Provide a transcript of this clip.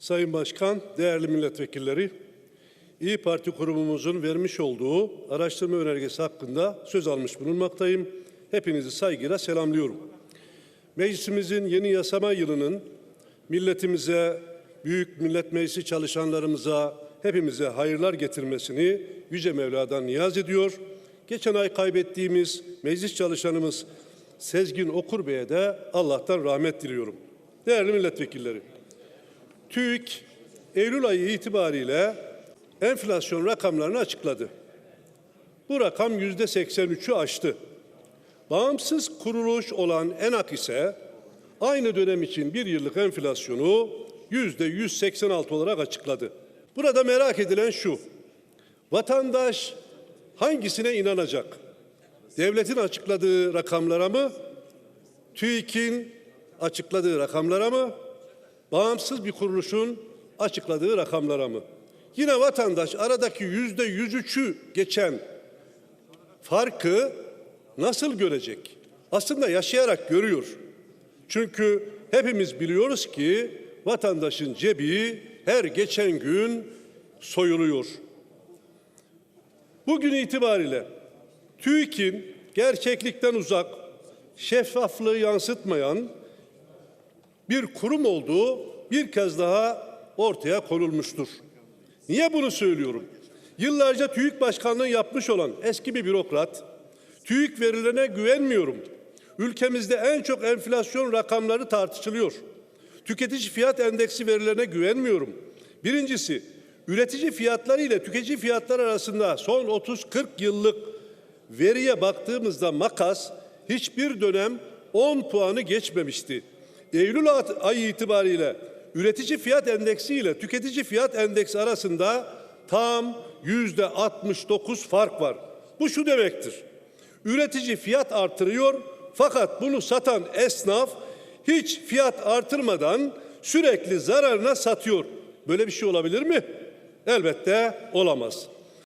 Sayın Başkan, değerli milletvekilleri, İyi Parti kurumumuzun vermiş olduğu araştırma önergesi hakkında söz almış bulunmaktayım. Hepinizi saygıyla selamlıyorum. Meclisimizin yeni yasama yılının milletimize, Büyük Millet Meclisi çalışanlarımıza, hepimize hayırlar getirmesini Yüce Mevla'dan niyaz ediyor. Geçen ay kaybettiğimiz meclis çalışanımız Sezgin Okur Bey'e de Allah'tan rahmet diliyorum. Değerli milletvekilleri, TÜİK Eylül ayı itibariyle enflasyon rakamlarını açıkladı. Bu rakam yüzde 83'ü aştı. Bağımsız kuruluş olan ENAK ise aynı dönem için bir yıllık enflasyonu yüzde 186 olarak açıkladı. Burada merak edilen şu, vatandaş hangisine inanacak? Devletin açıkladığı rakamlara mı? TÜİK'in açıkladığı rakamlara mı? Bağımsız bir kuruluşun açıkladığı rakamlara mı? Yine vatandaş aradaki yüzde yüz üçü geçen farkı nasıl görecek? Aslında yaşayarak görüyor. Çünkü hepimiz biliyoruz ki vatandaşın cebi her geçen gün soyuluyor. Bugün itibariyle TÜİK'in gerçeklikten uzak, şeffaflığı yansıtmayan bir kurum olduğu bir kez daha ortaya konulmuştur. Niye bunu söylüyorum? Yıllarca TÜİK başkanlığı yapmış olan eski bir bürokrat, TÜİK verilerine güvenmiyorum. Ülkemizde en çok enflasyon rakamları tartışılıyor. Tüketici fiyat endeksi verilerine güvenmiyorum. Birincisi, üretici fiyatları ile tüketici fiyatlar arasında son 30-40 yıllık veriye baktığımızda makas hiçbir dönem 10 puanı geçmemişti. Eylül ayı itibariyle üretici fiyat endeksi ile tüketici fiyat endeksi arasında tam yüzde 69 fark var. Bu şu demektir. Üretici fiyat artırıyor fakat bunu satan esnaf hiç fiyat artırmadan sürekli zararına satıyor. Böyle bir şey olabilir mi? Elbette olamaz.